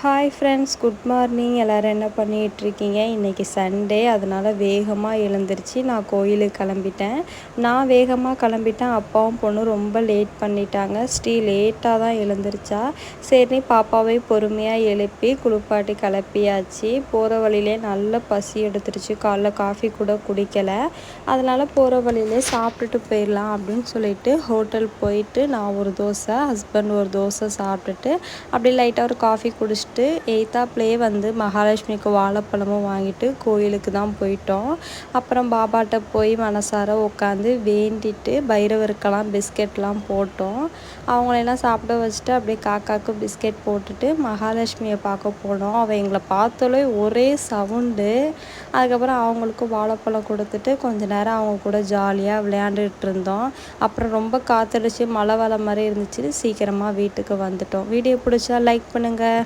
Hi friends good morning எல்லோரும் என்ன பண்ணிகிட்ருக்கீங்க இன்றைக்கி சண்டே அதனால் வேகமாக எழுந்திரிச்சு நான் கோயிலுக்கு கிளம்பிட்டேன். நான் வேகமாக கிளம்பிட்டேன். அப்பாவும் பொண்ணும் ரொம்ப லேட் பண்ணிட்டாங்க. ஸ்ரீ லேட்டாக தான் எழுந்திரிச்சா? சரி பாப்பாவை பொறுமையாக எழுப்பி குளிப்பாட்டி கிளப்பியாச்சு. போகிற வழியிலே நல்ல பசி எடுத்துருச்சு. காலைல காஃபி கூட குடிக்கலை. அதனால் போகிற வழியிலே சாப்பிட்டுட்டு போயிடலாம் அப்படின்னு சொல்லிட்டு ஹோட்டல் போயிட்டு நான் ஒரு தோசை ஹஸ்பண்ட் ஒரு தோசை சாப்பிட்டுட்டு அப்படி லைட்டாக ஒரு காஃபி குடிச்சிட்டு முடிச்சுட்டு எய்த்தாப்லேயே வந்து மகாலட்சுமிக்கு வாழைப்பழமும் வாங்கிட்டு கோயிலுக்கு தான் போயிட்டோம். அப்புறம் பாபாட்ட போய் மனசார உட்காந்து வேண்டிட்டு பைரவருக்கெல்லாம் பிஸ்கெட்லாம் போட்டோம். அவங்களெல்லாம் சாப்பிட வச்சுட்டு அப்படியே காக்காவுக்கு பிஸ்கெட் போட்டுட்டு மகாலட்சுமியை பார்க்க போனோம். அவள் எங்களை பார்த்தாலே ஒரே சவுண்டு. அதுக்கப்புறம் அவங்களுக்கும் வாழைப்பழம் கொடுத்துட்டு கொஞ்ச நேரம் அவங்க கூட ஜாலியாக விளையாண்டுட்டு இருந்தோம். அப்புறம் ரொம்ப காத்தடிச்சு மழை வர மாதிரி இருந்துச்சு. சீக்கிரமாக வீட்டுக்கு வந்துட்டோம். வீடியோ பிடிச்சா லைக் பண்ணுங்கள்